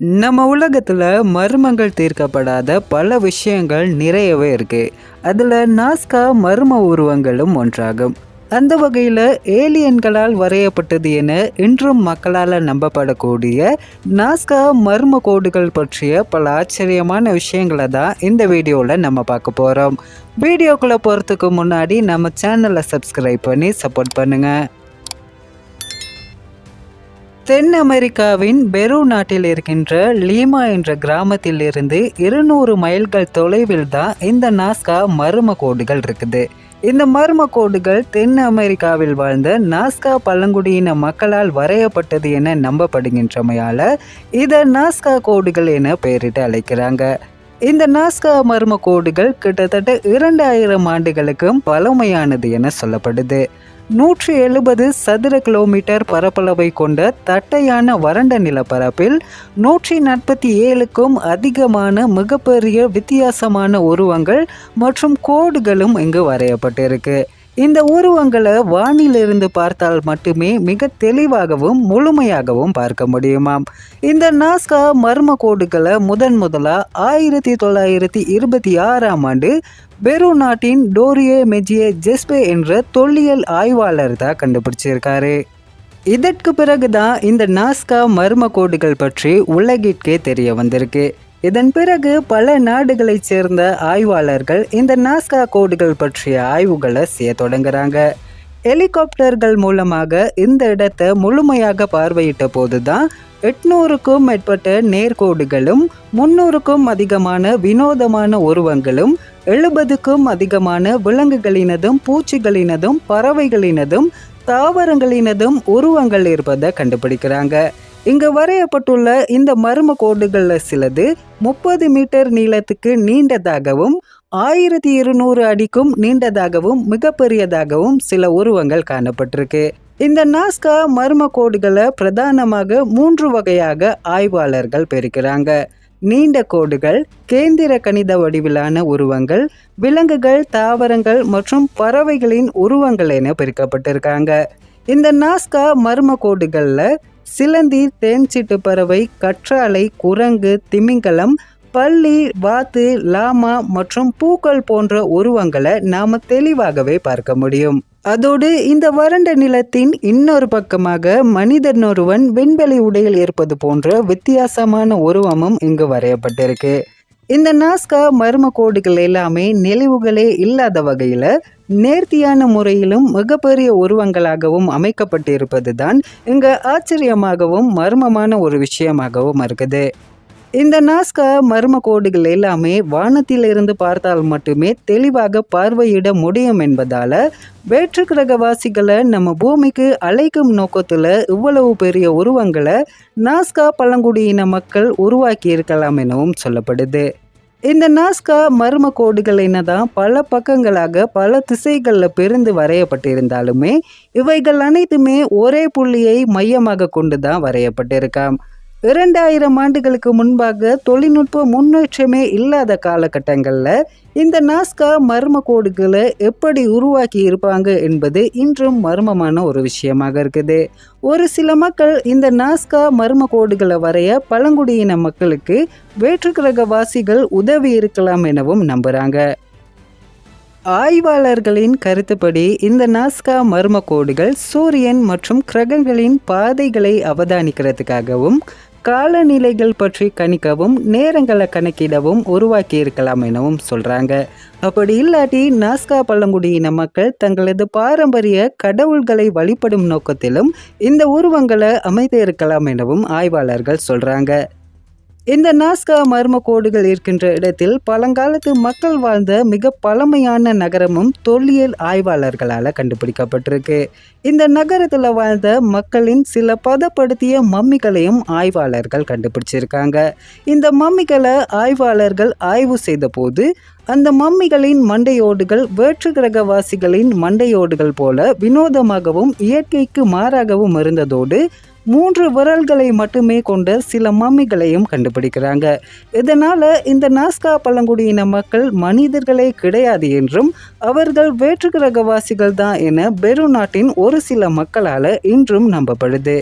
நம்ம உலகத்தில் மர்மங்கள் தீர்க்கப்படாத பல விஷயங்கள் நிறையவே இருக்கு. அதில் நாஸ்கா மர்ம உருவங்களும் ஒன்றாகும். அந்த வகையில் ஏலியன்களால் வரையப்பட்டது என இன்றும் மக்களால் நம்பப்படக்கூடிய நாஸ்கா மர்ம கோடுகள் பற்றிய பல ஆச்சரியமான விஷயங்களை தான் இந்த வீடியோவில் நம்ம பார்க்க போகிறோம் வீடியோக்குள்ளே போகிறதுக்கு முன்னாடி நம்ம சேனலை சப்ஸ்கிரைப் பண்ணி சப்போர்ட் பண்ணுங்கள் தென் அமெரிக்காவின் பெரு நாட்டில் இருக்கின்ற லீமா என்ற கிராமத்தில் இருந்து இருநூறு மைல்கள் தொலைவில் தான் இந்த நாஸ்கா மர்ம கோடுகள் இருக்குது. இந்த மர்ம கோடுகள் தென் அமெரிக்காவில் வாழ்ந்த நாஸ்கா பழங்குடியின மக்களால் வரையப்பட்டது என நம்பப்படுகின்றமையால இதை நாஸ்கா கோடுகள் என பெயரிட்டு அழைக்கிறாங்க. இந்த நாஸ்கா மர்ம கோடுகள் கிட்டத்தட்ட இரண்டாயிரம் ஆண்டுகளுக்கும் பழமையானது என சொல்லப்படுது. நூற்றி எழுபது சதுர கிலோமீட்டர் பரப்பளவை கொண்ட தட்டையான வறண்ட நிலப்பரப்பில் நூற்றி நாற்பத்தி ஏழுக்கும் அதிகமான மிகப்பெரிய வித்தியாசமான உருவங்கள் மற்றும் கோடுகளும் இங்கு வரையப்பட்டிருக்கு. இந்த உருவங்களை வானிலிருந்து பார்த்தால் மட்டுமே மிக தெளிவாகவும் முழுமையாகவும் பார்க்க முடியுமாம். இந்த நாஸ்கா மர்ம கோடுகளை முதன் முதலாக ஆயிரத்தி தொள்ளாயிரத்தி இருபத்தி ஆறாம் ஆண்டு பெரு நாட்டின் டோரியே மெஜியே ஜெஸ்பே என்ற தொல்லியல் ஆய்வாளர் தான் கண்டுபிடிச்சிருக்காரு. இதற்கு பிறகுதான் இந்த நாஸ்கா மர்ம கோடுகள் பற்றி உலகிற்கே தெரிய வந்திருக்கு. இதன் பிறகு பல நாடுகளைச் சேர்ந்த ஆய்வாளர்கள் இந்த நாஸ்கா கோடுகள் பற்றிய ஆய்வுகளை செய்ய தொடங்குறாங்க. ஹெலிகாப்டர்கள் மூலமாக இந்த இடத்தை முழுமையாக பார்வையிட்ட போதுதான் எட்நூறுக்கும் மேற்பட்ட நேர்கோடுகளும் முன்னூறுக்கும் அதிகமான வினோதமான உருவங்களும் எழுபதுக்கும் அதிகமான விலங்குகளினதும் பூச்சிகளினதும் பறவைகளினதும் தாவரங்களினதும் உருவங்கள் இருப்பதை கண்டுபிடிக்கிறாங்க. இங்கு வரையப்பட்டுள்ள இந்த மர்ம கோடுகளில் சிலது முப்பது மீட்டர் நீளத்துக்கு நீண்டதாகவும் ஆயிரத்தி இருநூறு அடிக்கும் நீண்டதாகவும் மிகப்பெரியதாகவும் சில உருவங்கள் காணப்பட்டிருக்கு. இந்த நாஸ்கா மர்ம கோடுகளை பிரதானமாக மூன்று வகையாக ஆய்வாளர்கள் பெருக்கிறாங்க நீண்ட கோடுகள் கேந்திர கணித வடிவிலான உருவங்கள் விலங்குகள் தாவரங்கள் மற்றும் பறவைகளின் உருவங்கள் என பிரிக்கப்பட்டிருக்காங்க. இந்த நாஸ்கா மர்ம கோடுகளில் சிலந்தி தேன்சிட்டு பறவை கற்றாழை குரங்கு திமிங்கலம் பள்ளி வாத்து லாமா மற்றும் பூக்கள் போன்ற உருவங்களை நாம தெளிவாகவே பார்க்க முடியும். அதோடு இந்த வறண்ட நிலத்தின் இன்னொரு பக்கமாக மனிதனொருவன் விண்வெளி உடையில் இருப்பது போன்ற வித்தியாசமான உருவமும் இங்கு வரையப்பட்டிருக்கு. இந்த நாஸ்கா மர்ம கோடுகள் எல்லாமே நெளிவுகளே இல்லாத வகையில் நேர்த்தியான முறையிலும் மிகப்பெரிய உருவங்களாகவும் அமைக்கப்பட்டிருப்பது தான் இங்கு ஆச்சரியமாகவும் மர்மமான ஒரு விஷயமாகவும் இருக்குது. இந்த நாஸ்கா மர்ம கோடுகள் எல்லாமே வானத்திலிருந்து பார்த்தால் மட்டுமே தெளிவாக பார்வையிட முடியும் என்பதால வேற்று கிரகவாசிகளை நம்ம பூமிக்கு அழைக்கும் நோக்கத்துல இவ்வளவு பெரிய உருவங்களை நாஸ்கா பழங்குடியின மக்கள் உருவாக்கி இருக்கலாம் எனவும் சொல்லப்படுது. இந்த நாஸ்கா மர்ம கோடுகள் என்னதான் பல பக்கங்களாக பல திசைகளில் பிரிந்து வரையப்பட்டிருந்தாலுமே இவைகள் அனைத்துமே ஒரே புள்ளியை மையமாக கொண்டு தான் வரையப்பட்டிருக்காம். இரண்டாயிரம் ஆண்டுகளுக்கு முன்பாக தொழில்நுட்ப முன்னேற்றமே இல்லாத காலகட்டங்களில் இந்த நாஸ்கா மர்ம கோடுகளை எப்படி உருவாக்கி இருப்பாங்க என்பது இன்றும் மர்மமான ஒரு விஷயமாக இருக்குது. ஒரு சில மக்கள் இந்த நாஸ்கா மர்ம கோடுகளை வரைய பழங்குடியின மக்களுக்கு வேற்று கிரகவாசிகள் உதவி இருக்கலாம் எனவும் நம்புகிறாங்க ஆய்வாளர்களின் கருத்துப்படி இந்த நாஸ்கா மர்ம கோடுகள் சூரியன் மற்றும் கிரகங்களின் பாதைகளை அவதானிக்கிறதுக்காகவும் காலநிலைகள் பற்றி கணிக்கவும் நேரங்களை கணக்கிடவும் உருவாக்கி இருக்கலாம் எனவும் சொல்றாங்க. அப்படி இல்லாட்டி நாஸ்கா பழங்குடியின மக்கள் தங்களது பாரம்பரிய கடவுள்களை வழிபடும் நோக்கத்திலும் இந்த உருவங்களை அமைத்து இருக்கலாம் எனவும் ஆய்வாளர்கள் சொல்றாங்க. இந்த நாஸ்கா மர்ம கோடுகள் இருக்கின்ற இடத்தில் பழங்காலத்து மக்கள் வாழ்ந்த மிக பழமையான நகரமும் தொல்லியல் ஆய்வாளர்களால் கண்டுபிடிக்கப்பட்டிருக்கு. இந்த நகரத்தில் வாழ்ந்த மக்களின் சில பதப்படுத்திய மம்மிகளையும் ஆய்வாளர்கள் கண்டுபிடிச்சிருக்காங்க. இந்த மம்மிகளை ஆய்வாளர்கள் ஆய்வு செய்தபோது அந்த மம்மிகளின் மண்டையோடுகள் வேற்று கிரகவாசிகளின் மண்டையோடுகள் போல வினோதமாகவும் இயற்கைக்கு மாறாகவும் இருந்ததோடு மூன்று விரல்களை மட்டுமே கொண்ட சில மம்மிகளையும் கண்டுபிடிக்கிறாங்க. இதனால இந்த நாஸ்கா பழங்குடியின மக்கள் மனிதர்களே கிடையாது என்றும் அவர்கள் வேற்று கிரகவாசிகள் தான் என பெரு நாட்டின் ஒரு சில மக்களால இன்றும் நம்பப்படுது.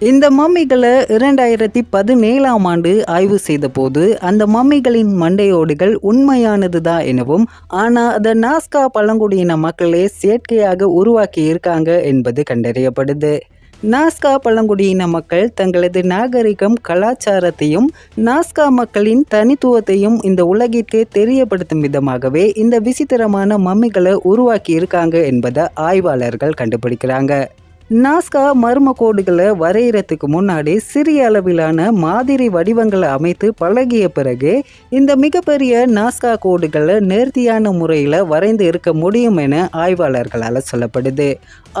இந்த மம்மிகளை இரண்டாயிரத்தி பதினேழாம் ஆண்டு ஆய்வு செய்தபோது அந்த மம்மிகளின் மண்டையோடுகள் உண்மையானது தான் எனவும் ஆனால் அதை நாஸ்கா பழங்குடியின மக்களே செயற்கையாக உருவாக்கி இருக்காங்க என்பது கண்டறியப்படுது நாஸ்கா பழங்குடியின மக்கள் தங்களது நாகரிகம் கலாச்சாரத்தையும் நாஸ்கா மக்களின் தனித்துவத்தையும் இந்த உலகிற்கு தெரியப்படுத்தும் விதமாகவே இந்த விசித்திரமான மம்மிகளை உருவாக்கி இருக்காங்க என்பதை ஆய்வாளர்கள் கண்டுபிடிக்கிறாங்க. நாஸ்கா மர்ம கோடுகளை வரையறதுக்கு முன்னாடி சிறிய அளவிலான மாதிரி வடிவங்களை அமைத்து பழகிய பிறகு இந்த மிகப்பெரிய நாஸ்கா கோடுகளை நேர்த்தியான முறையில் வரைந்து இருக்க முடியும் என ஆய்வாளர்களால் சொல்லப்படுது.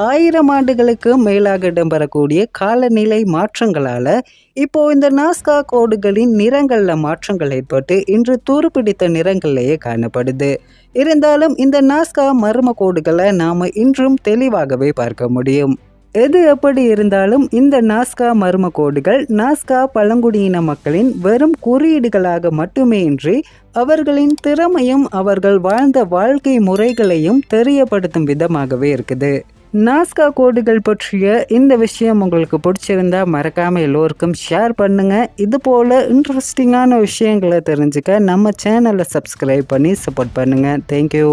ஆயிரம் ஆண்டுகளுக்கு மேலாக இடம்பெறக்கூடிய காலநிலை மாற்றங்களால் இப்போ இந்த நாஸ்கா கோடுகளின் நிறங்களில் மாற்றங்கள் ஏற்பட்டு இன்று துருப்பிடித்த நிறங்களிலேயே காணப்படுது. இருந்தாலும் இந்த நாஸ்கா மர்ம கோடுகளை நாம் இன்றும் தெளிவாகவே பார்க்க முடியும். எது எப்படி இருந்தாலும் இந்த நாஸ்கா மர்ம கோடுகள் நாஸ்கா பழங்குடியின மக்களின் வெறும் குறியீடுகளாக மட்டுமே இன்றி அவர்களின் திறமையும் அவர்கள் வாழ்ந்த வாழ்க்கை முறைகளையும் தெரியப்படுத்தும் விதமாகவே இருக்குது. நாஸ்கா கோடுகள் பற்றிய இந்த விஷயம் உங்களுக்கு பிடிச்சிருந்தா மறக்காமல் எல்லோருக்கும் ஷேர் பண்ணுங்கள் இது போல் இன்ட்ரெஸ்டிங்கான விஷயங்களை தெரிஞ்சுக்க நம்ம சேனலை சப்ஸ்கிரைப் பண்ணி சப்போர்ட் பண்ணுங்கள் தேங்க்யூ